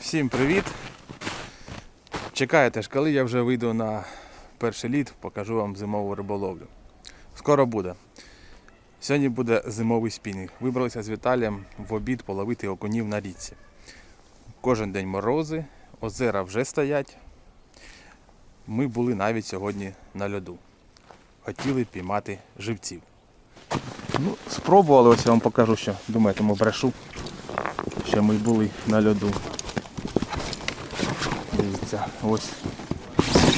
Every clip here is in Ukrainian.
Всім привіт! Чекаєте ж, коли я вже вийду на перший лід, покажу вам зимову риболовлю. Скоро буде. Сьогодні буде зимовий спінінг. Вибралися з Віталієм в обід половити окунів на річці. Кожен день морози, озера вже стоять. Ми були навіть сьогодні на льоду. Хотіли піймати живців. Ну, спробували, ось я вам покажу, що думаєте, ми брешу. Ще ми були на льоду. Дивіться, ось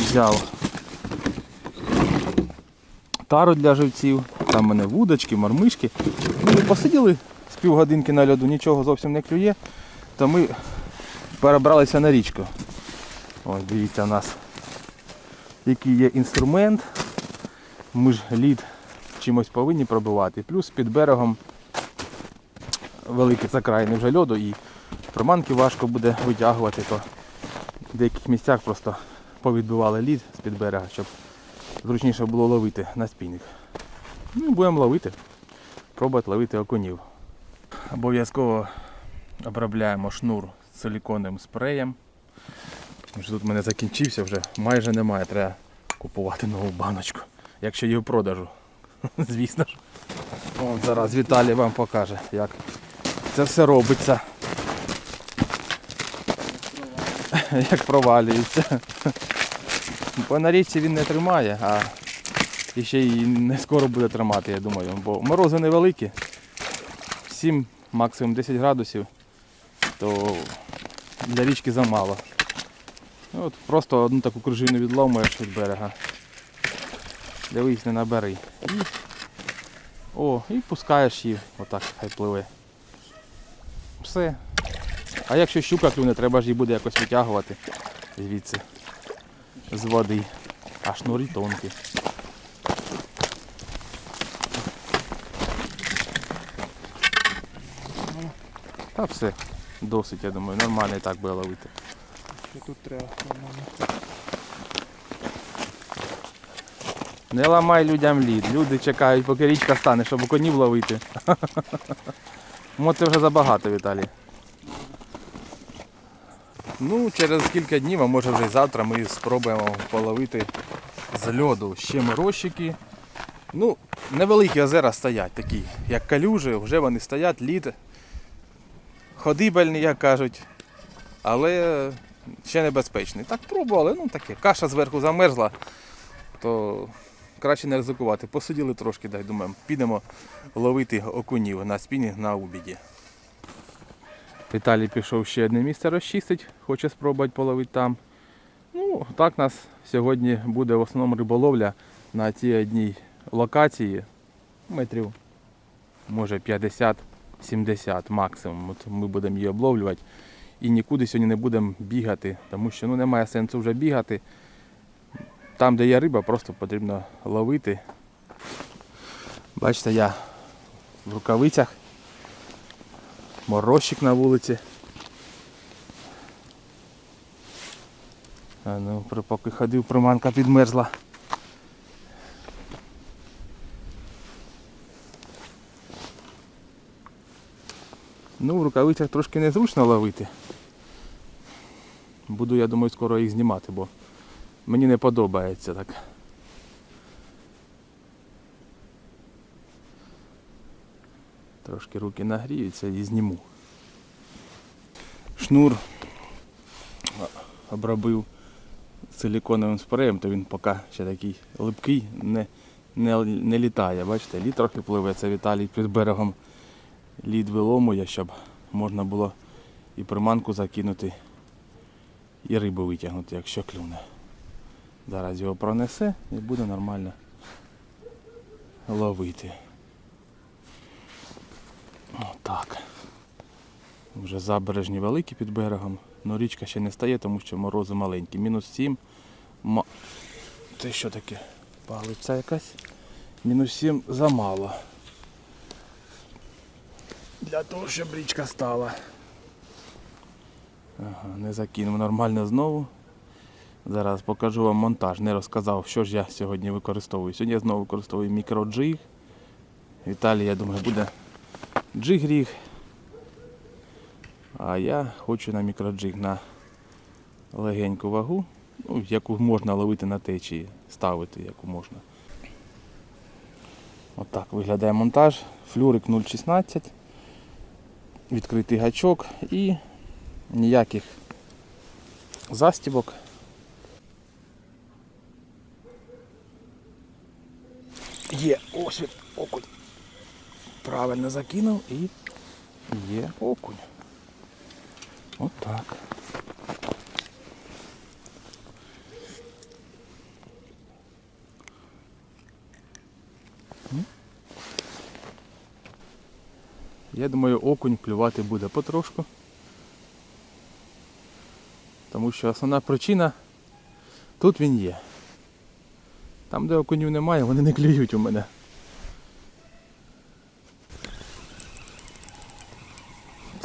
взяв тару для живців, там в мене вудочки, мармишки. Ну, Ми посиділи з півгодинки на льоду, нічого зовсім не клює, то ми перебралися на річку. Ось дивіться у нас, який є інструмент. Ми ж лід чимось повинні пробивати. Плюс під берегом великі закраїни вже льоду і приманки важко буде витягувати, то в деяких місцях просто повідбивали лід з-під берега, щоб зручніше було ловити на спінінг. Ну, будемо ловити. Пробувати ловити окунів. Обов'язково обробляємо шнур силіконовим спреєм. Тут в мене закінчився, вже майже немає, треба купувати нову баночку. Якщо є в продажу. Звісно ж. От зараз Віталій вам покаже, як це все робиться. Як провалюється. Бо на річці він не тримає, а ще й не скоро буде тримати, я думаю. Бо морози невеликі. 7, максимум 10 градусів, то для річки замало. От Просто одну таку кружину відломуєш від берега. Дивись, не набери. І... О, і пускаєш її, отак хай пливе. Все. А якщо щука клюне, треба ж її буде якось витягувати звідси з води. А шнурі тонкі. Та все, досить, я думаю, нормально і так буде ловити. Що тут треба нормально. Не ламай людям лід. Люди чекають, поки річка стане, щоб конів ловити. Мо це вже забагато, Віталій. Ну, через кілька днів, а може вже й завтра, ми спробуємо половити з льоду ще морозчики. Ну, невеликі озера стоять такі, як калюжі, вже вони стоять, лід ходибельний, як кажуть, але ще небезпечний. Так пробували, ну таке, каша зверху замерзла, то краще не ризикувати. Посиділи трошки, дай думаємо, підемо ловити окунів на спінінг на убіді. Віталій пішов ще одне місце розчистить, хоче спробувати половити там. Ну, так нас сьогодні буде в основному риболовля на цій одній локації метрів, може 50-70 максимум. От ми будемо її обловлювати. І нікуди сьогодні не будемо бігати, тому що ну, немає сенсу вже бігати. Там, де є риба, просто потрібно ловити. Бачите, я в рукавицях, морозчик на вулиці. А ну, поки ходив, приманка підмерзла. Ну, в рукавицях трошки незручно ловити. Буду, я думаю, скоро їх знімати, бо мені не подобається так. Трошки руки нагріються і зніму. Шнур обробив силіконовим спреєм, то він поки ще такий липкий, не, не, не літає. Бачите, лід трохи пливе, це Віталій під берегом лід виломує, щоб можна було і приманку закинути, і рибу витягнути, якщо клюне. Зараз його пронесе і буде нормально ловити. Отак. Вже забережні великі під берегом, але річка ще не стає, тому що морози маленькі. Мінус 7. Ма... Це що таке? Палиця якась. Мінус 7 замало. Для того, щоб річка стала. Ага, не закинув нормально знову. Зараз покажу вам монтаж. Не розказав, що ж я сьогодні використовую. Сьогодні я знову використовую мікроджиг. Віталій, я думаю, буде джиг-ріг. А я хочу на мікроджиг на легеньку вагу, ну, яку можна ловити на течії, ставити, яку можна. Отак виглядає монтаж. Флюрик 0,16, відкритий гачок і ніяких застібок. Є ось він, окунь. Правильно закинув і є окунь. Отак. М? Я думаю, окунь клювати буде потрошку. Тому що основна причина тут він є. Там, де окунів немає, вони не клюють у мене.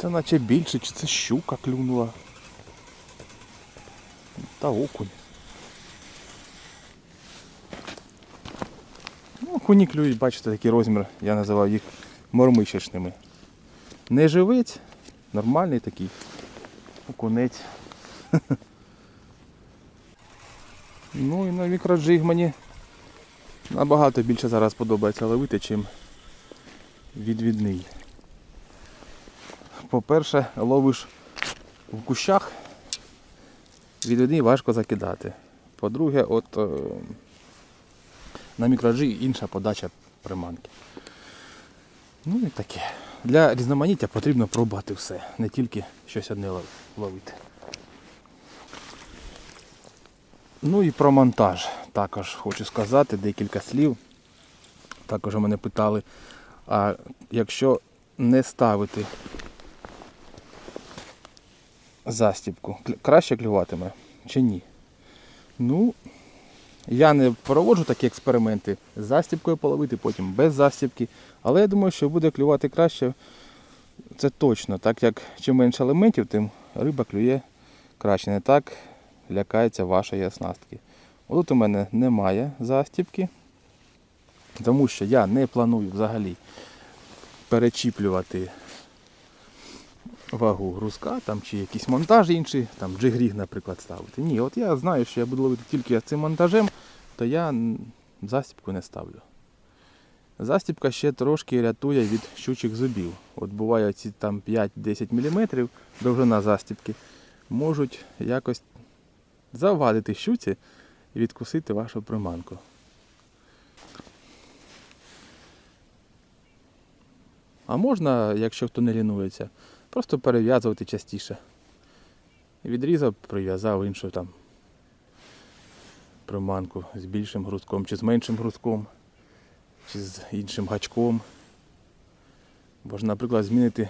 Наче більше, чи це щука клюнула. Та окунь. Ну, окуні клюють, бачите, такий розмір, я називав їх мормишечними. Не живець, нормальний такий окунець. Ну і на мікроджиг мені набагато більше зараз подобається ловити, чим відвідний. По-перше, ловиш в кущах, від відвідний важко закидати. По-друге, от е, на мікроджиг інша подача приманки. Ну і таке. Для різноманіття потрібно пробувати все, не тільки щось одне ловити. Ну і про монтаж також хочу сказати декілька слів. Також мене питали, а якщо не ставити застібку, краще клюватиме чи ні? Ну, я не проводжу такі експерименти з застібкою половити, потім без застібки. Але я думаю, що буде клювати краще. Це точно, так як чим менше елементів, тим риба клює краще. Не так лякається вашої оснастки. Отут у мене немає застібки, тому що я не планую взагалі перечіплювати вагу грузка там, чи якийсь монтаж інший, там джигріг, наприклад, ставити. Ні, от я знаю, що я буду ловити тільки цим монтажем, то я застібку не ставлю. Застібка ще трошки рятує від щучих зубів. От буває ці там 5-10 мм довжина застібки можуть якось завадити щуці і відкусити вашу приманку. А можна, якщо хто не лінується, просто перев'язувати частіше. Відрізав, прив'язав іншу там приманку з більшим грузком чи з меншим грузком, чи з іншим гачком. Бо ж, наприклад, змінити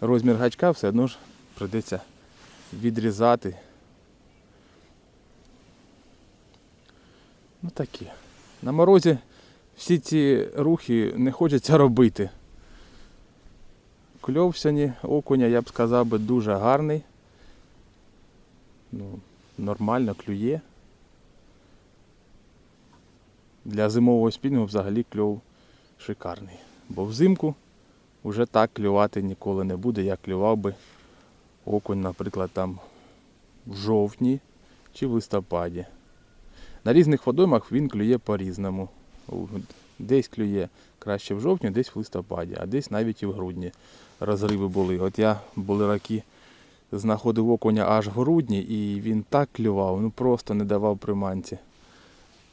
розмір гачка все одно ж прийдеться відрізати. Ну такі. На морозі всі ці рухи не хочеться робити. Кльов сьогодні окуня, я б сказав би, дуже гарний. Ну, нормально клює. Для зимового спінгу взагалі кльов шикарний. Бо взимку вже так клювати ніколи не буде, як клював би окунь, наприклад, там в жовтні чи в листопаді. На різних водоймах він клює по-різному. Десь клює краще в жовтні, десь в листопаді, а десь навіть і в грудні розриви були. От я були роки знаходив окуня аж в грудні і він так клював, ну просто не давав приманці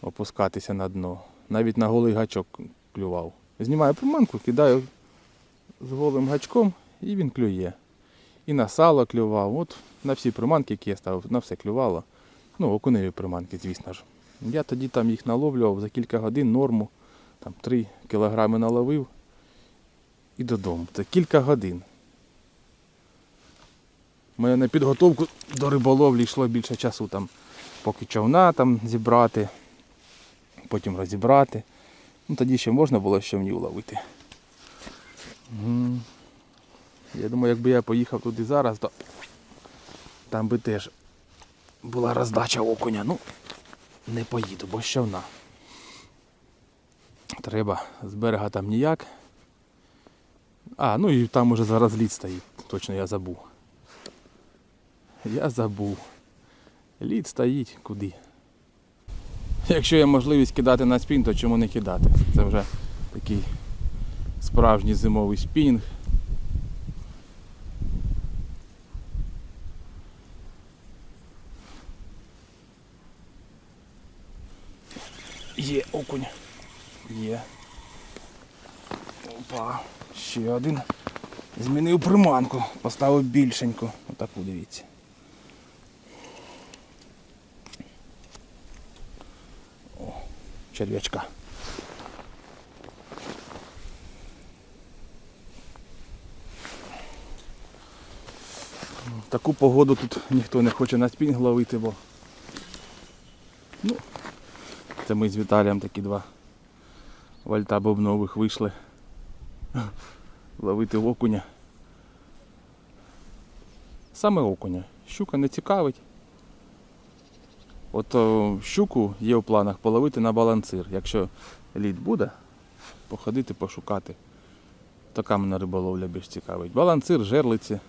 опускатися на дно. Навіть на голий гачок клював. Знімаю приманку, кидаю з голим гачком і він клює. І на сало клював. От на всі приманки, які я ставив, на все клювало. Ну, окуневі приманки, звісно ж. Я тоді там їх наловлював за кілька годин норму, там 3 кілограми наловив і додому. Це кілька годин. У мене на підготовку до риболовлі йшло більше часу, там, поки човна там зібрати, потім розібрати. Ну, тоді ще можна було щовнів ловити. М. Я думаю, якби я поїхав туди зараз, то там би теж була роздача окуня. Ну, не поїду, бо щовна. Треба з берега там ніяк. А, ну і там уже зараз лід стоїть, точно я забув. Я забув. Лід стоїть куди. Якщо є можливість кидати на спін, то чому не кидати? Це вже такий справжній зимовий спінг. Є окунь. Є. Опа. Ще один. Змінив приманку, поставив більшеньку. Отаку дивіться. О, черв'ячка. Таку погоду тут ніхто не хоче на спінг ловити, бо ну, це ми з Віталієм такі два вальта бобнових вийшли ловити окуня. Саме окуня. Щука не цікавить. От о, щуку є в планах половити на балансир. Якщо лід буде, походити, пошукати. Така мене риболовля більш цікавить. Балансир, жерлиці.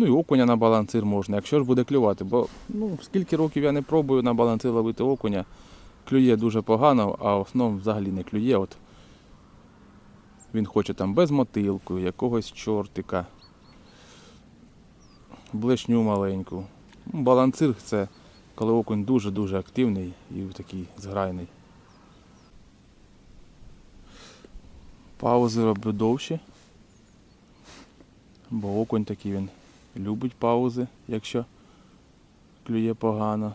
Ну і окуня на балансир можна, якщо ж буде клювати. Бо ну, скільки років я не пробую на балансир ловити окуня, клює дуже погано, а в основному взагалі не клює. От він хоче там без мотилку, якогось чортика, блешню маленьку. Ну, Балансир це коли окунь дуже-дуже активний і такий зграйний. Паузи роблю довші. Бо окунь такий він любить паузи, якщо клює погано.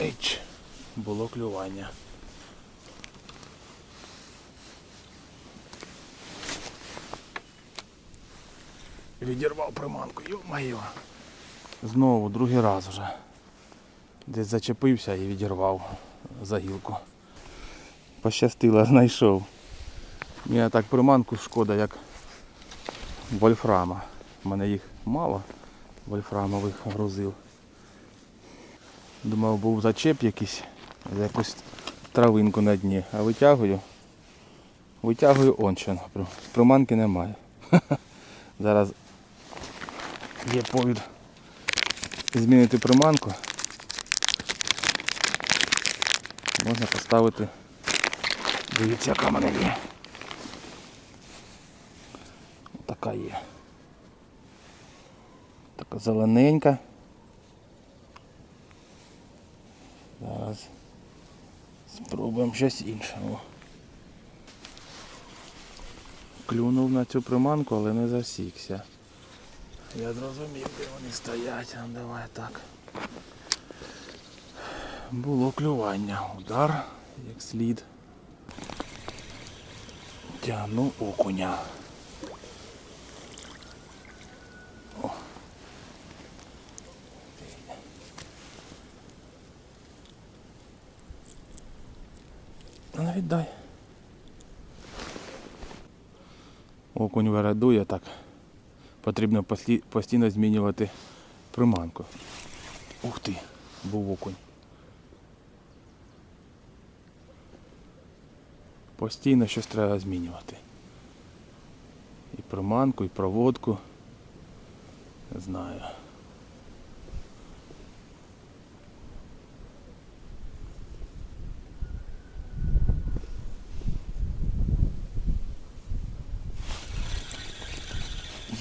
Еч, було клювання. Відірвав приманку, йо-моє. Знову другий раз вже. Десь зачепився і відірвав за гілку. Пощастило, знайшов. Мені так приманку шкода, як вольфрама. У мене їх мало вольфрамових грузив. Думав, був зачеп якийсь, якусь травинку на дні, а витягую. Витягую он що. наприклад. Приманки немає. Зараз є повід змінити приманку. Можна поставити. Дивіться, яка мене є. Така є. Така зелененька. Зараз спробуємо щось інше. О. Клюнув на цю приманку, але не засікся. Я зрозумів, де вони стоять. Давай так. Було клювання. Удар, як слід. Тягну окуня. О. А ну віддай. Окунь вирадує так. Потрібно постійно змінювати приманку. Ух ти, був окунь. Постійно щось треба змінювати. І приманку, і проводку. Не знаю.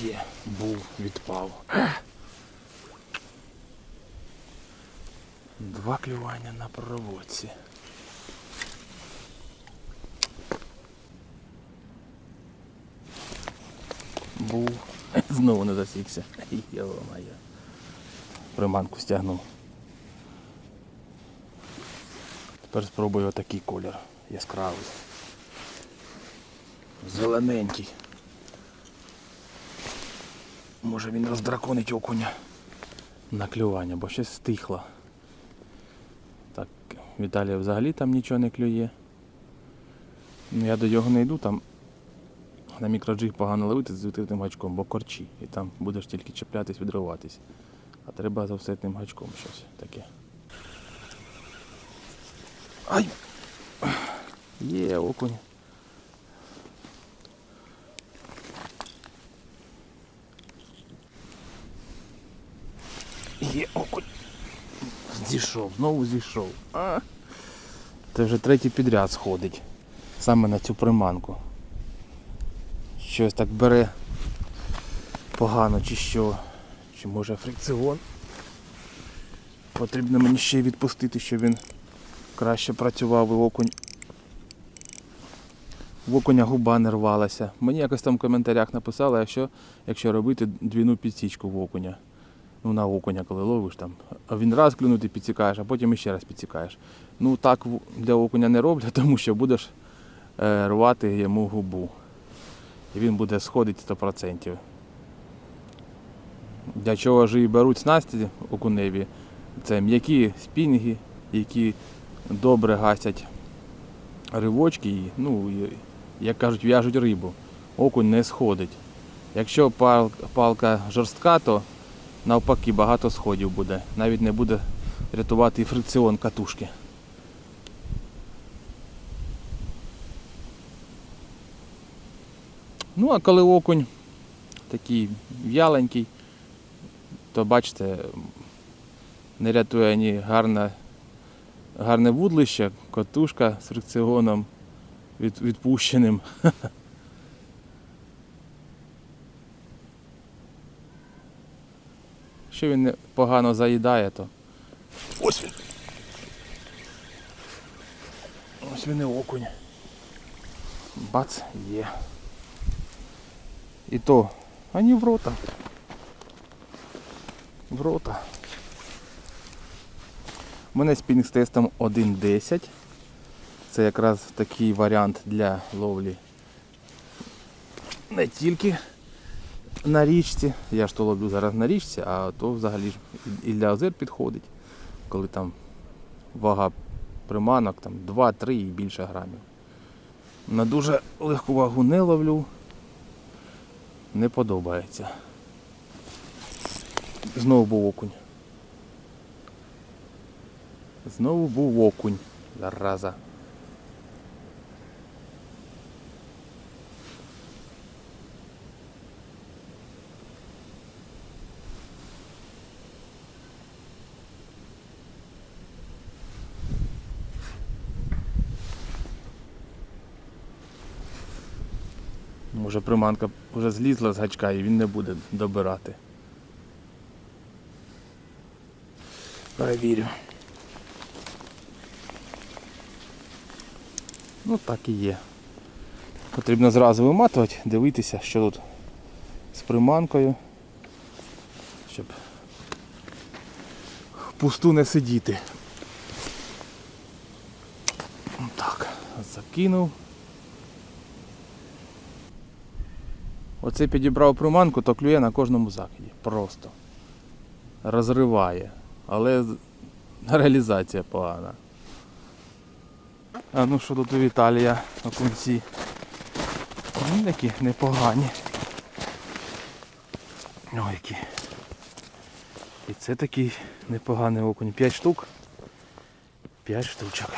Є, був, відпав. Два клювання на проводці. Був. Знову не засікся. Йо-моє. Приманку стягнув. Тепер спробую отакий колір яскравий. Зелененький. Може він роздраконить окуня на клювання, бо щось стихло. Так, Віталія взагалі там нічого не клює. Ну я до нього не йду, там на мікроджиг погано ловити з відкритим гачком, бо корчі. І там будеш тільки чіплятись, відриватись. А треба за всетним гачком щось таке. Ай! Є окунь. Є окунь. Зійшов, знову зійшов. А? Це вже третій підряд сходить. Саме на цю приманку. Щось так бере погано чи що. Чи може фрикціон. Потрібно мені ще відпустити, щоб він краще працював і окунь. В окуня губа не рвалася. Мені якось там в коментарях написали, якщо, якщо робити двійну підсічку в окуня. Ну, на окуня, коли ловиш там. А він раз клюнути підсікаєш, а потім іще раз підсікаєш. Ну так для окуня не роблять, тому що будеш е, рвати йому губу. І він буде сходити 100%. Для чого ж і беруть снасті окуневі? Це м'які спінги, які добре гасять ривочки і, ну, як кажуть, в'яжуть рибу. Окунь не сходить. Якщо палка жорстка, то навпаки багато сходів буде. Навіть не буде рятувати фрикціон катушки. Ну, а коли окунь такий в'яленький, то бачите, не рятує ні гарне, гарне вудлище, катушка з фрикціоном від, відпущеним. Що він погано заїдає, то. Ось він. Ось він і окунь. Бац, є. І то, ані в рота. В рота. У мене спінг з тестом 1.10. Це якраз такий варіант для ловлі не тільки на річці. Я ж то ловлю зараз на річці, а то взагалі ж і для озер підходить, коли там вага приманок там 2-3 і більше грамів. На дуже легку вагу не ловлю. Не подобається. Знову був окунь. Знову був окунь. Зараза. Може приманка вже злізла з гачка і він не буде добирати. Перевірю. Ну так і є. Потрібно зразу виматувати, дивитися, що тут з приманкою, щоб пусту не сидіти. Так, закинув. Оце підібрав приманку, то клює на кожному закиді. Просто. Розриває. Але реалізація погана. А ну що тут у Віталія окунці? Вони такі непогані. Ой, які. І це такий непоганий окунь. 5 штук. 5 штучок.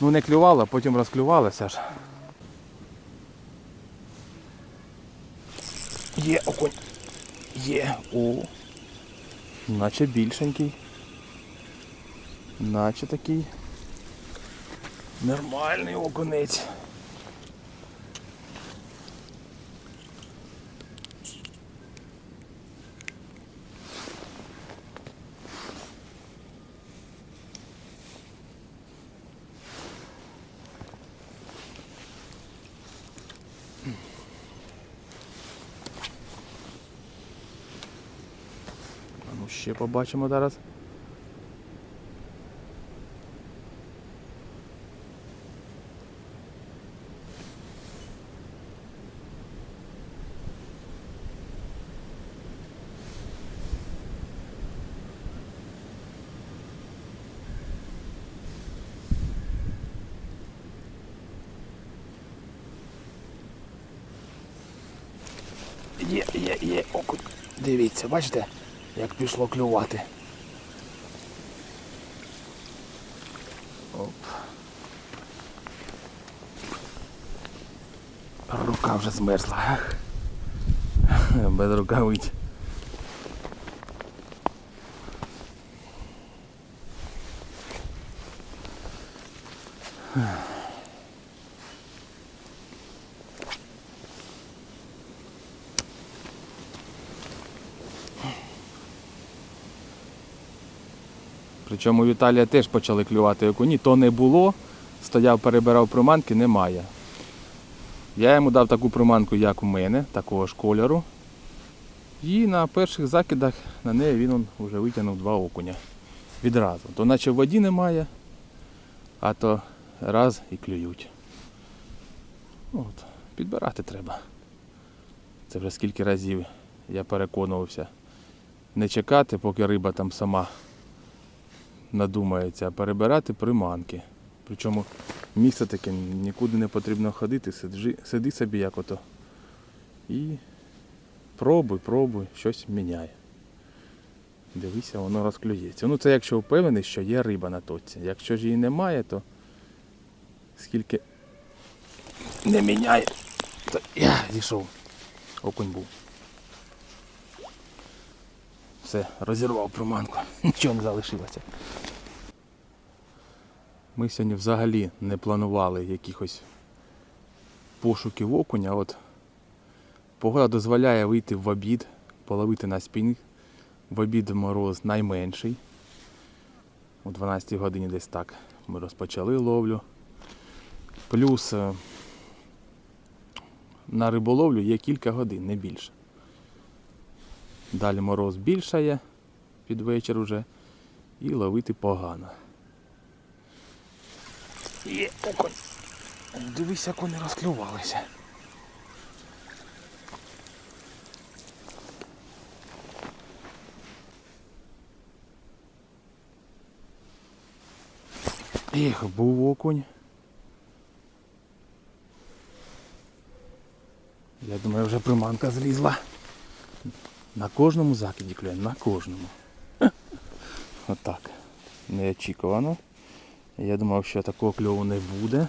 Ну не клювала, потім розклювалася ж. Є окунь. Є. О. Наче більшенький. Наче такий. Нормальний окунець. ще побачимо зараз. Є, є, є, окунь. Дивіться, бачите? Як пішло клювати. Оп. Рука вже змерзла. Без рукавиць. Причому в Італії теж почали клювати окуні. То не було, стояв, перебирав приманки, немає. Я йому дав таку приманку, як у мене, такого ж кольору. І на перших закидах на неї він вже витягнув два окуня. Відразу. То наче в воді немає, а то раз і клюють. От, підбирати треба. Це вже скільки разів я переконувався. Не чекати, поки риба там сама надумається, а перебирати приманки. Причому місце таке нікуди не потрібно ходити, сиджи, сиди собі як ото. І пробуй, пробуй, щось міняє. Дивися, воно розклюється. Ну це якщо впевнений, що є риба на точці. Якщо ж її немає, то скільки не міняє, то я зійшов. Окунь був. Все, розірвав приманку. Нічого не залишилося. Ми сьогодні взагалі не планували якихось пошуків окуня. От погода дозволяє вийти в обід, половити на спінг. В обід мороз найменший. О 12 годині десь так ми розпочали ловлю. Плюс е, на риболовлю є кілька годин, не більше. Далі мороз більшає під вечір уже і ловити погано. Є окунь. Дивись, як вони розклювалися. Ех, був окунь. Я думаю, вже приманка злізла. На кожному закиді клює, на кожному. Отак. Неочікувано. Я думав, що такого кльову не буде.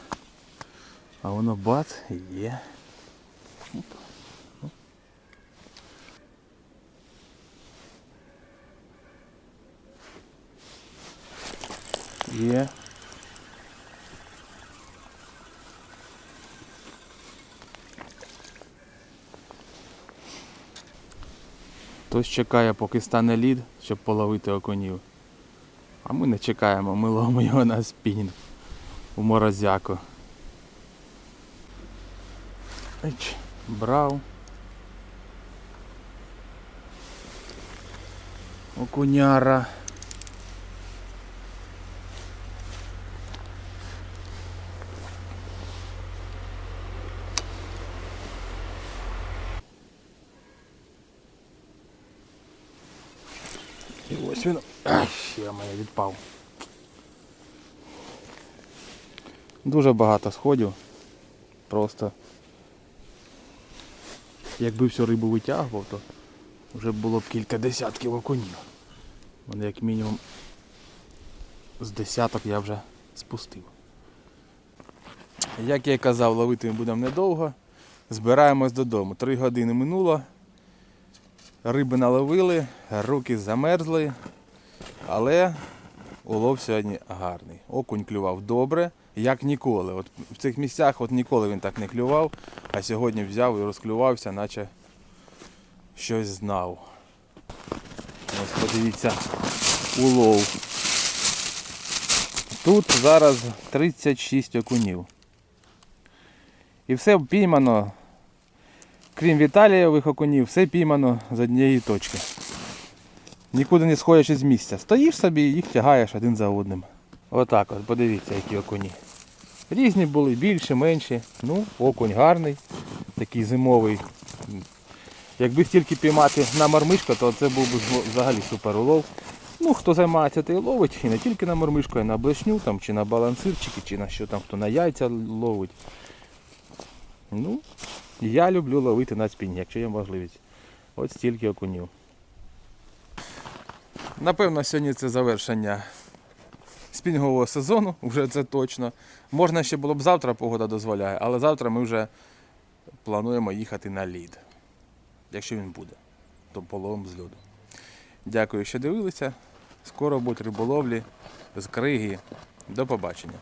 А воно бац є. Є. Хтось чекає, поки стане лід, щоб половити окунів. А ми не чекаємо, ми ловимо його на спінінг у морозяку. Еч, брав. Окуняра. І ось він. Ай, ще моє відпав. Дуже багато сходів. Просто якби всю рибу витягував, то вже було б кілька десятків окунів. Вони як мінімум з десяток я вже спустив. Як я і казав, ловити будемо недовго. Збираємось додому. Три години минуло. Риби наловили, руки замерзли, але улов сьогодні гарний. Окунь клював добре, як ніколи. От в цих місцях от ніколи він так не клював, а сьогодні взяв і розклювався, наче щось знав. Ось подивіться, улов. Тут зараз 36 окунів. І все піймано крім Віталієвих окунів, все піймано з однієї точки. Нікуди не сходячи з місця. Стоїш собі і їх тягаєш один за одним. Отак от, подивіться, які окуні. Різні були, більші, менші. Ну, окунь гарний, такий зимовий. Якби стільки піймати на мармишку, то це був би взагалі супер улов. Ну, хто займається, той ловить, і не тільки на мармишку, а й на блешню, там, чи на балансирчики, чи на що там, хто на яйця ловить. Ну, я люблю ловити на спінь, якщо є можливість. От стільки окунів. Напевно, сьогодні це завершення спінгового сезону, вже це точно. Можна ще було б завтра, погода дозволяє, але завтра ми вже плануємо їхати на лід. Якщо він буде, то половим з льоду. Дякую, що дивилися. Скоро будуть риболовлі з криги. До побачення.